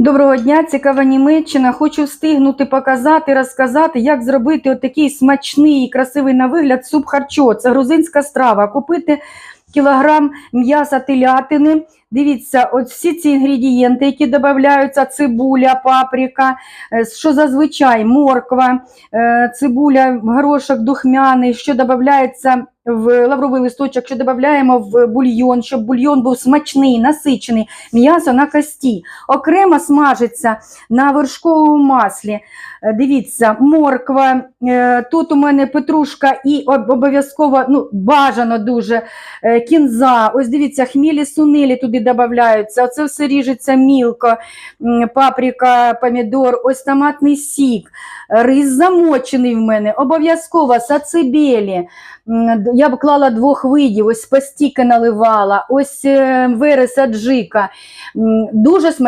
Доброго дня, цікава Німеччина. Хочу встигнути показати, розказати, як зробити отакий смачний і красивий на вигляд суп харчо. Це грузинська страва. Купити кілограм м'яса телятини. Дивіться, от всі ці інгредієнти, які додаються, цибуля, паприка, е, що зазвичай морква, е, цибуля, горошок духмяний, що додається в лавровий листочок, що додаємо в бульйон, щоб бульйон був смачний, насичений, м'ясо на кості. Окремо смажиться на вершковому маслі. Е, Дивіться, морква, тут у мене петрушка і обов'язково ну, бажано дуже кінза. Ось дивіться, хмілі сунелі туди додаються. Оце все ріжеться мілко, паприка, помідор, ось томатний сік, рис замочений в мене, обов'язково сацибелі. Я б клала двох видів, ось пастіки наливала, ось вереса джика. Дуже смачно.